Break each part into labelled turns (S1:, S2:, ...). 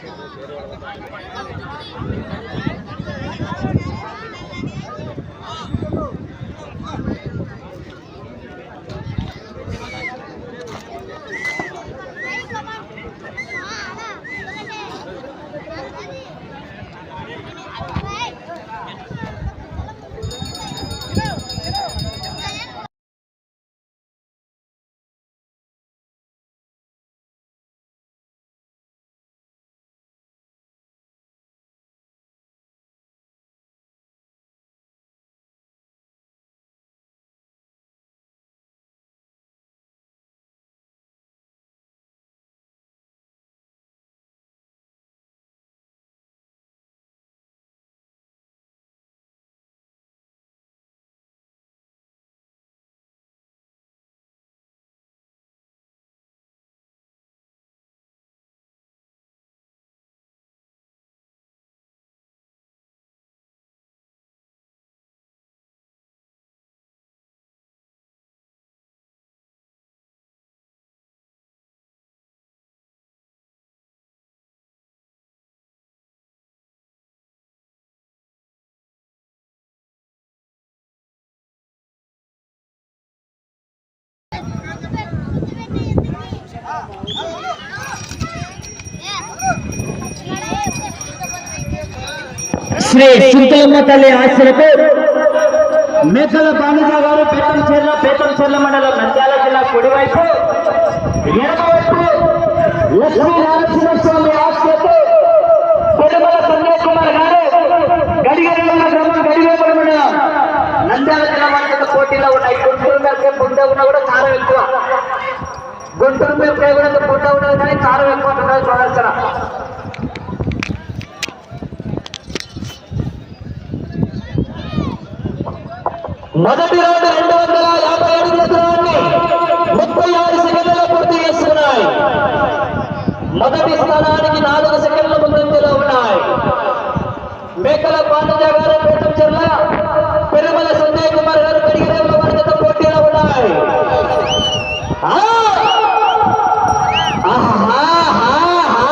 S1: Thank you. Shri Sunkalamma తల్లి ఆశలకు మేకల బాణిజ గారు పేటంచెర్ల పేటంచెర్ల మండలం నంద్యాల జిల్లా కుడివైపు ఎడమవైపు లక్ష్మీ నరసింహస్వామి ఆశలకు పెరుమల కన్యాకుమారి గారు గడిగడల గ్రామం గడివేపల మండలం. నంద్యాల జిల్లా వాళ్ళ పోటీలో ఉన్నాయి గుంటూరు మేరకే పుంట ఉన్నా కూడా కారం ఎక్కువ. గుంటూరు మేరకే కూడా పుంట ఉన్నది కానీ కారం ఎక్కువ ఉంటుంది ప్రదర్శన మొదటి రౌండ్ రెండు వందల యాభై అడుగుల దూరాన్ని ముప్పై ఆరు సెకండ్లలో పూర్తి చేస్తున్నాయి మొదటి స్థానానికి నాలుగు సెకండ్ల ముందంజలో ఉన్నాయి. మేకల పాండజ గారు పేటం చెర్ల పెరుమల సంజయ్ కుమార్ గారు కడిగిరేవుల వర్గత పోటీలో ఉన్నాయి ఆ! ఆహాహాహాహా!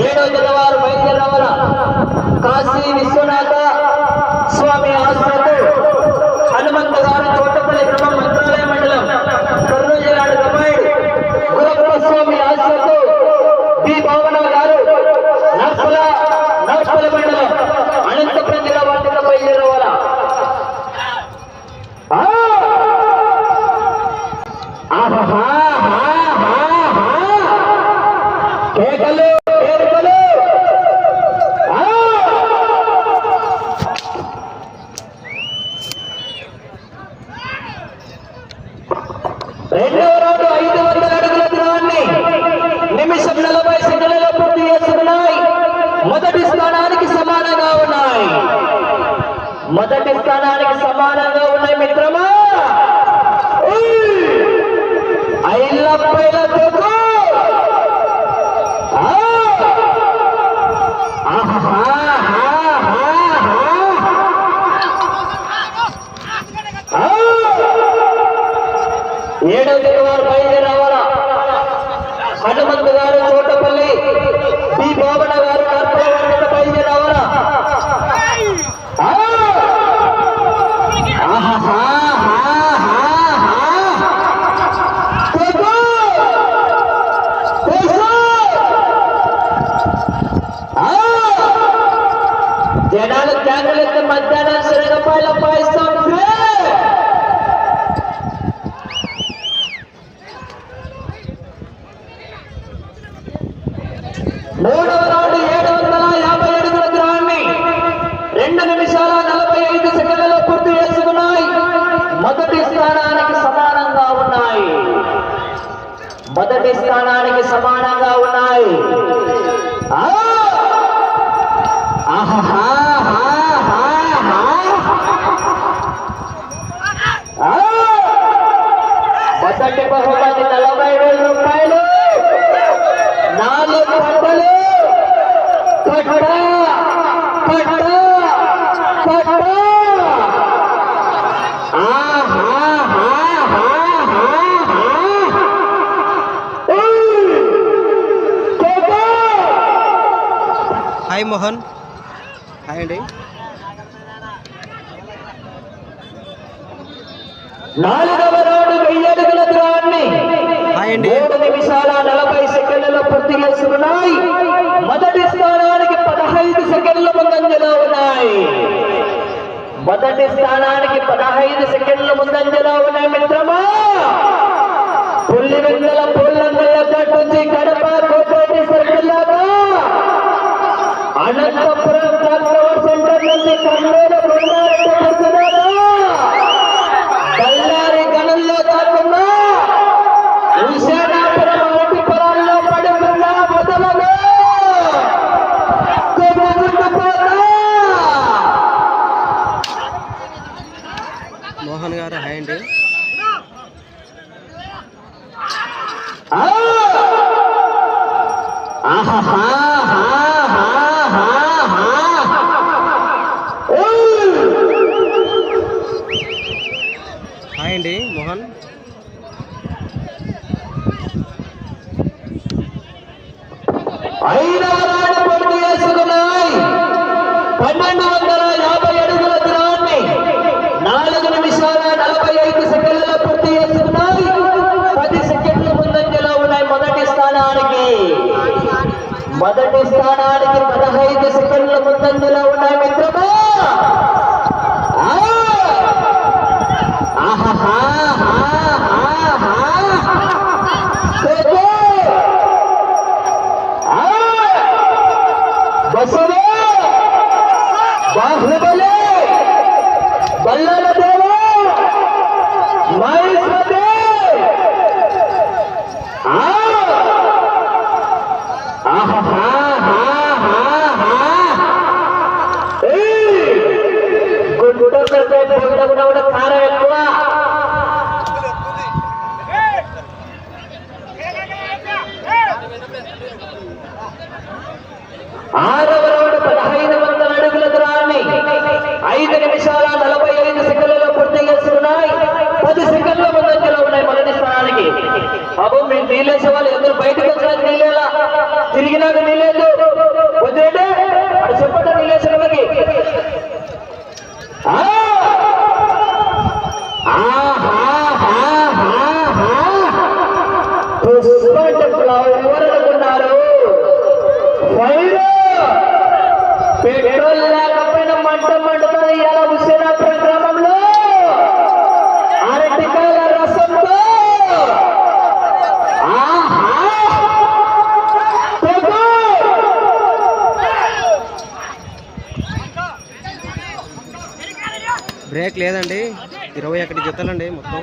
S1: ఏడో జనవారు బయలుదేరవల కాశీ విశ్వనాథ స్వామి ఆశ్రమకు హనుమంత గారి తోటపల్లి గ్రామం మంత్రాలయ మండలం కర్నూలు జిల్లా గబాయిడ్ గురప్ప స్వామి ఆశ్రమకు బి భావన గారు నర్పల నర్పల మండలం అనంతపురం జిల్లా వాటిలో బయలుదేరవల ఆ! ఆహాహాహాహాహా! కేకలు కేకలు ఆ! రెండవ రౌండ్ ఐదు వందల అడుగుల దూరాన్ని నిమిషం నలభై సెకండ్లలో పూర్తి చేసుకున్నాయి మొదటి స్థానానికి సమానంగా ఉన్నాయి మొదటి స్థానానికి సమానంగా ఉన్నాయి మిత్రమా ఐలప్పైల తోకు ఆ! ఆహాహాహాహా! ఆ! ఏడవ తేదీ వారు బయలుదేరావాలా హనుమంతు గారు తోటపల్లి బి బాబన గారు నర్పల బయలుదేరావాలా ఆ! ఆహాహాహాహాహా! తోకు! తోకు! ఆ! జనాలు జాగ్రత్త మధ్యాహ్నం శనగపాయల పాయిస్తాం మూడవ రౌండ్ ఏడు వందల యాభై అడుగుల దూరాన్ని రెండు నిమిషాల నలభై ఐదు సెకండ్లలో పూర్తి చేసుకున్నాయి మొదటి స్థానానికి సమానంగా ఉన్నాయి మొదటి స్థానానికి సమానంగా ఉన్నాయి. మొదటి బహుమతి నలభై వేల రూపాయలు. నాలుగు పంటలు
S2: సాయి మోహన్. హాయ్ అండి. హాయ్ అండి.
S1: నిమిషాల నలభై సెకండ్లలో పూర్తి ఉన్నాయి మొదటి స్థానానికి పదహైదు సెకండ్ల ముందంజలో ఉన్నాయి. మొదటి స్థానానికి పదహైదు సెకండ్ల ముందంజలో ఉన్నాయి మిత్రమా. ¡Ajaja! ஆனால் कर दो तो वगैरह वगैरह खा
S2: रहे లేదండి. ఇరవై ఒకటి జతలండి మొత్తం.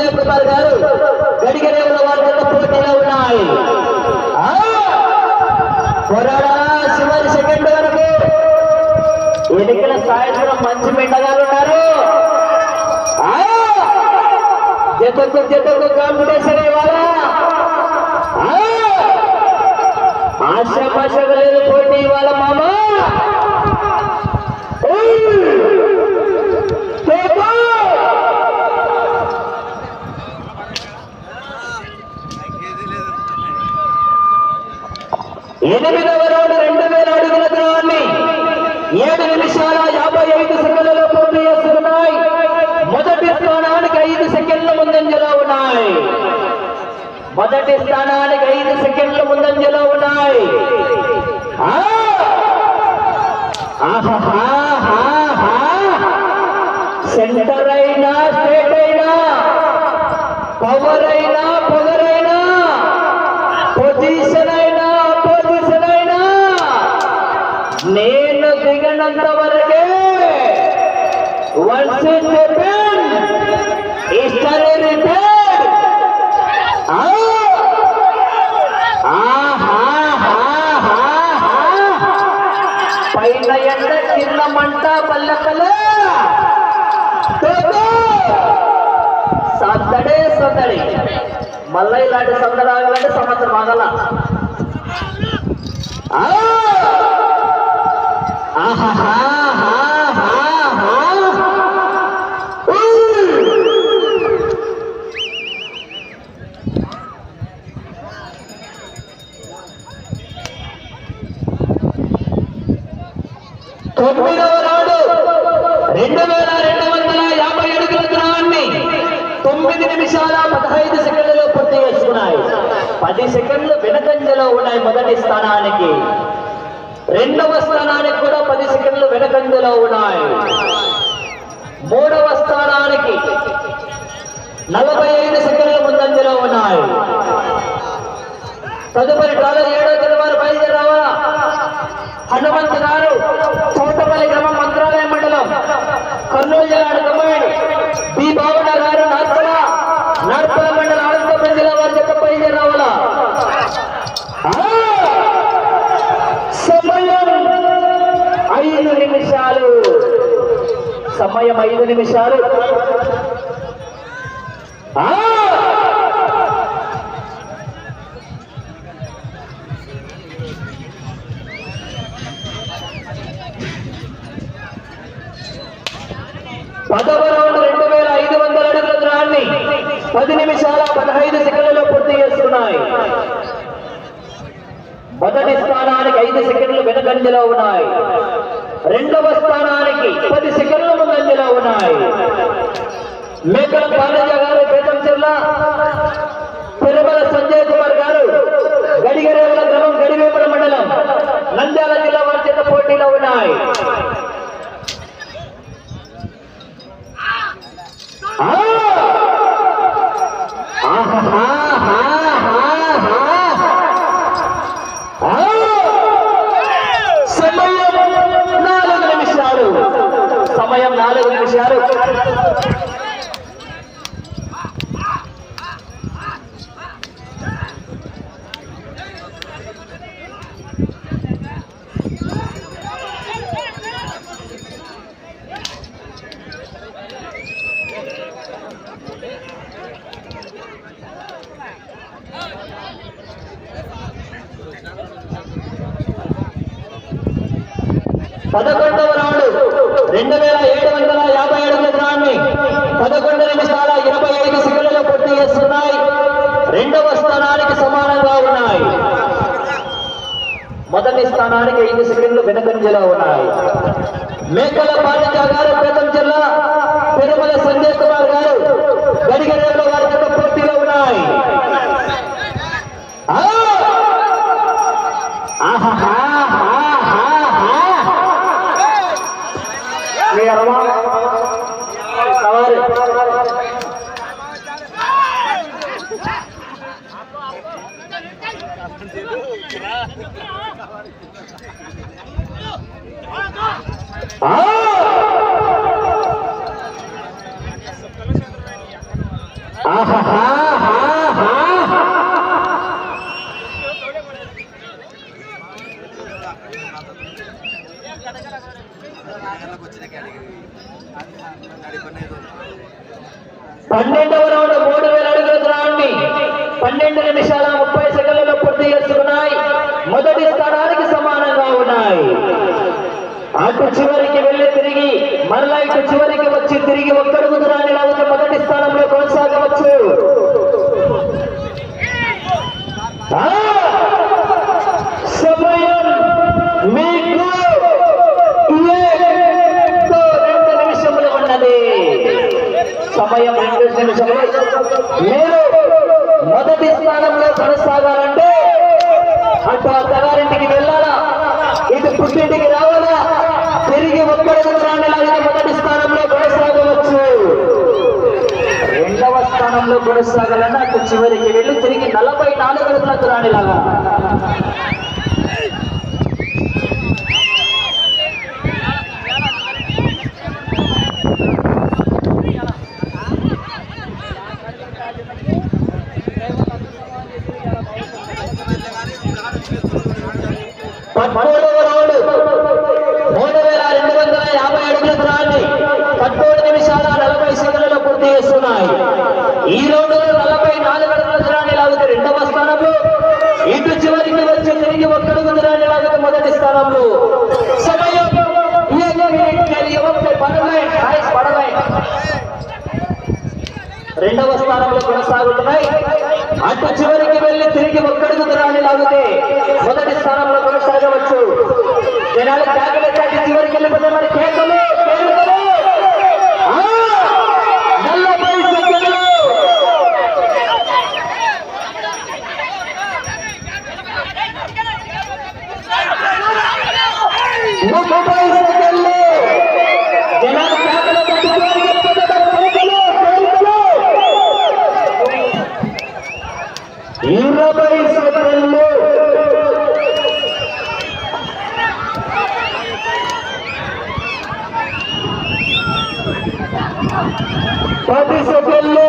S1: విజయ ప్రభాకర్ గారు గడిగరేవుల వారి పోటీలో ఉన్నాయి. చివరి సెకండ్ వరకు ఎన్నికల సాయంత్రం మంచి మిండగాలు ఉన్నారు. జతకు జతకు ఆశ ఇవ్వాలా? ఆశ్రమ పోటీ ఇవ్వాలా మామా? మొదటి స్థానానికి ఐదు సెకండ్ల ముందంజలో ఉన్నాయి? సెంటర్ అయినా స్టేట్ అయినా పవర్ అయినా పవర్ అయినా పొజిషన్ అయినా పొజిషన్ అయినా నేను దిగనంత వరకే వన్స్ ఇన్ చెప్పి ఇస్తానే రిపేర్ కింద మంట పల్లెకల సద్దడే సద్దడి మళ్ళీ ఇలాంటి సందడి ఆగాలంటే సంవత్సరం ఆగల పది సెకండ్లు వెనకంజలో ఉన్నాయి మొదటి స్థానానికి. రెండవ స్థానానికి కూడా పది సెకండ్లు వెనకంజలో ఉన్నాయి. మూడవ స్థానానికి నలభై ఐదు సెకండ్ల ముందంజలో ఉన్నాయి. తదుపరి డాలర్ ఏడో జనవరి బయలుదేరావా? రావాలా హనుమంత్ గారు చౌటపల్లి గ్రామం మంత్రాలయ మండలం కర్నూలు జిల్లా సమయం ఐదు నిమిషాలు పదవ రౌండ్ రెండు వేల ఐదు వందల అడుగుల దూరాన్ని పది నిమిషాల పదహైదు సెకండ్లలో పూర్తి చేస్తున్నాయి. మొదటి స్థానానికి ఐదు సెకండ్లు వెనకంజలో ఉన్నాయి. రెండవ స్థానానికి పది సెకండ్లు ఉన్నాయి. మేకల పాలయ్య గారు పేదం జిల్లా తిరుమల సంజయ్ కుమార్ గారు గడిగరేవుల గ్రామం గడివేపల మండలం నంద్యాల జిల్లా వారి చేత పోటీలో ఉన్నాయి ఆ! ఆహాహాహాహాహా! ఆ! సమయం నాలుగు నిమిషాలు సమయం నాలుగు నిమిషాలు పదకొండవ రౌండ్ రెండు వేల ఏడు వందల యాభై అడుగుల దూరాన్ని పదకొండు నిమిషాల ఇరవై ఐదు సెకండ్లలో పూర్తి చేస్తున్నాయి రెండవ స్థానానికి సమానంగా ఉన్నాయి మొదటి స్థానానికి ఐదు సెకండ్లు వెనకంజలో ఉన్నాయి. మేకల పాలిక గారు పేదం జిల్లా పెరుమల సంజయ్ కుమార్ గారు గడిగడలో వారి యొక్క పోటీలో ఉన్నాయి ఆ! ఆహాహాహాహాహా! మీ అరవా సవారి ఆ! ఆహాహాహాహాహా! పన్నెండవ రౌండ్ మూడు వేల అడుగుల దూరాన్ని పన్నెండు నిమిషాల ముప్పై సెకండ్లలో పూర్తి చేస్తున్నాయి మొదటి స్థానానికి సమానంగా ఉన్నాయి అటు చివరికి వెళ్ళి తిరిగి మరలా ఇటు చివరికి వచ్చి తిరిగి ఒక్కడుగు దూరాన్ని లాగితే మొదటి స్థానంలో కొనసాగవచ్చు ఆ! సమయం మీకు ఏదో రెండు నిమిషములు ఉన్నది సమయం రెండు నిమిషములు మీరు మొదటి స్థానంలో కొనసాగాలంటే అటు అత్తగారింటికి వెళ్ళాలా ఇటు పుట్టింటికి రావాలా తిరిగి ఒక్కడి దూరాన్ని లాగితే మొదటి స్థానంలో కొనసాగవచ్చు రెండవ కొనసాగాలని అక్కడ చివరికి వెళ్ళి. తిరిగి నలభై నాలుగు అడుగుల దూరాన్ని స్థానంలో కొనసాగుతున్నాయి. అటు చివరికి వెళ్ళి తిరిగి ఒక్కడికి దూరాన్ని లాగితే మొదటి స్థానంలో కొనసాగవచ్చు. జనాలు జాగ్రత్త చివరికి వెళ్ళిపోతే మరి కేకలు కేకలు. ఆ! నలభై సెకండ్లు ముప్పై సెకండ్లు జనాలు కేకలు పట్టుకొని వెళ్ళిపోతున్నారు. కేకలు, కేకలు. ఇరవై సెకండ్లు పది సెకండ్లు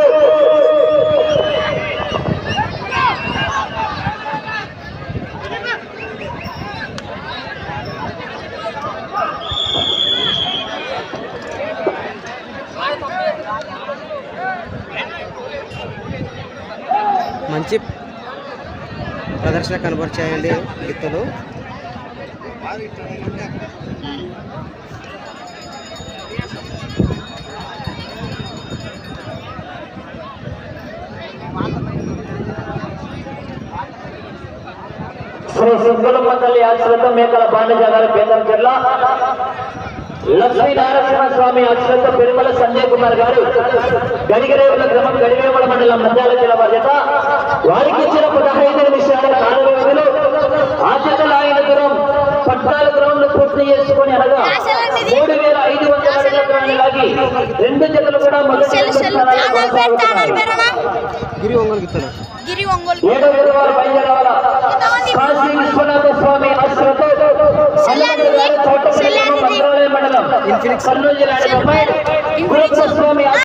S2: మంచి ప్రదర్శన కనబరిచాయండి గిత్తలు.
S1: శ్రీ సుబ్బలమ్మ తల్లి ఆశ్రత మేకల బాండజ గారి కేంద్రం జిల్లా లక్ష్మీ నారసింహ స్వామి ఆశ్రత పెరుమల సంజయ్ కుమార్ గారు గడిగరేవుల గ్రామం గడివేమల మండలం నంద్యాల జిల్లా బాధ్యత. వారికి ఇచ్చిన పదహైదు నిమిషాల కాల వ్యవధిలో ఆచరణ ఆయన దూరం పద్నాలుగు రౌండ్లు పూర్తి చేసుకుని అనగా మూడు వేల ఐదు వందల అడుగుల దూరాన్ని లాగి రెండు జతలు కూడా మొదటి ఏడో గురువారం బయలుదేరాల కాశీ విశ్వనాథ స్వామి ఆశ్రతో
S3: శిలానిధి.
S1: మంత్రాలయ కర్నూలు జిల్లా